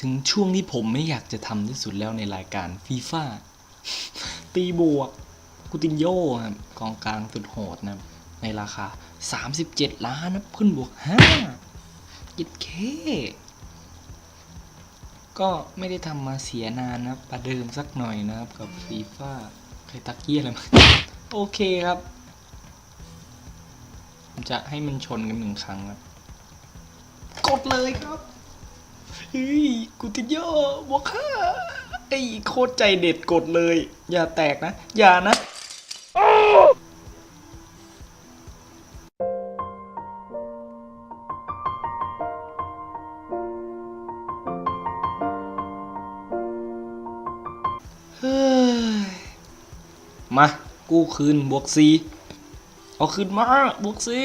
ถึงช่วงที่ผมไม่อยากจะทำที่สุดแล้วในรายการฟีฟ่าตีบวกกูตินโยครับกองกลางสุดโหดนะในราคา 37 ล้านนะขึ้นบวก5ยิดเค ก็ไม่ได้ทำมาเสียนานนะประเดิมสักหน่อยนะครับ กับฟีฟ่าใครตักเยี่ยอะไรมาโอเคครับ จะให้มันชนกันหนึ่งครั้งครับ กดเลยครับ เฮ้ยกูติดโยบวกห้าไอ้โคตรใจเด็ดกดเลย อย่าแตกนะ อย่านะเฮ้ยมา กู้คืนบวกสีเอาคืนมา บวกสี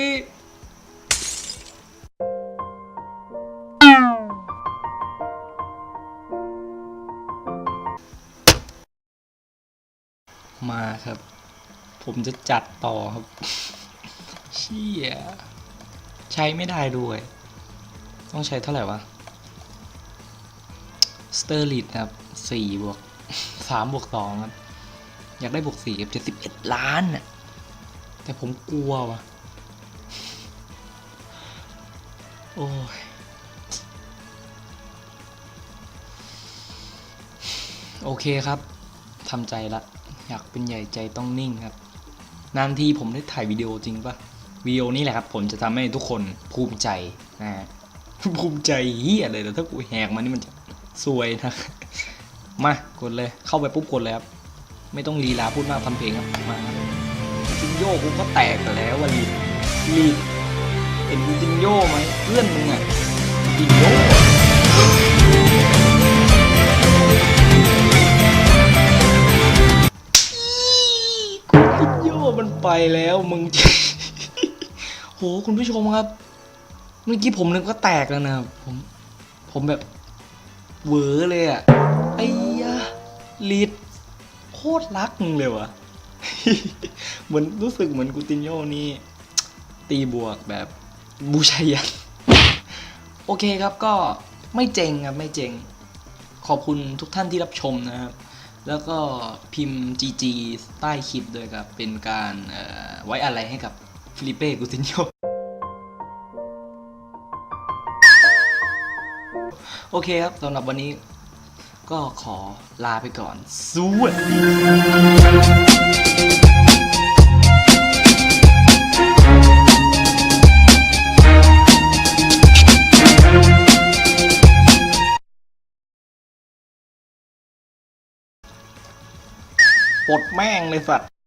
มาครับ ผมจะจัดต่อครับ เชี่ย ใช้ไม่ได้ด้วย ต้องใช้เท่าไหร่วะ สเตอร์ลิตครับสี่บวกสามบวกสองครับ อยากได้บวกสี่กับเจ็ดสิบเอ็ดล้านน่ะ แต่ผมกลัววะโอ้ยโอเคครับทำใจละ อยากเป็นใหญ่ใจต้องนิ่งครับ นานทีผมได้ถ่ายวิดีโอจริงปะวิดีโอนี้แหละครับ ผมจะทำให้ทุกคนภูมิใจนะฮะภูมิใจเฮียเลยแต่ถ้ากูแหกมานี่มันจะซวยนะ มากดเลยเข้าไปปุ๊บกดเลยครับ ไม่ต้องลีลาพูดมากทำเพลงครับมาจินโยกูก็แตกไปแล้วว่าลีดลีดเห็นจินโยไหมเพื่อนมึงอะจินโย โย่มันไปแล้วมึงโหคุณผู้ชมครับ เมื่อกี้ผมนึกว่าแตกแล้วนะครับผม ผมแบบเหวอเลยอะไอ้ยะลีดโคตรรักมึงเลยวะเหมือนรู้สึกเหมือนกูตินโยนี่ ตีบวกแบบบูชัยยันโอเคครับก็ไม่เจ๋งครับไม่เจ๋งขอบคุณทุกท่านที่รับชมนะครับ แล้วก็พิมพ์ GG ใต้คลิปด้วยครับ เป็นการไว้อะไรให้กับฟิลิเป้กูตินโยโอเคครับสำหรับวันนี้ก็ขอลาไปก่อนสวัสดี ปลดแม่งเลยสัตว์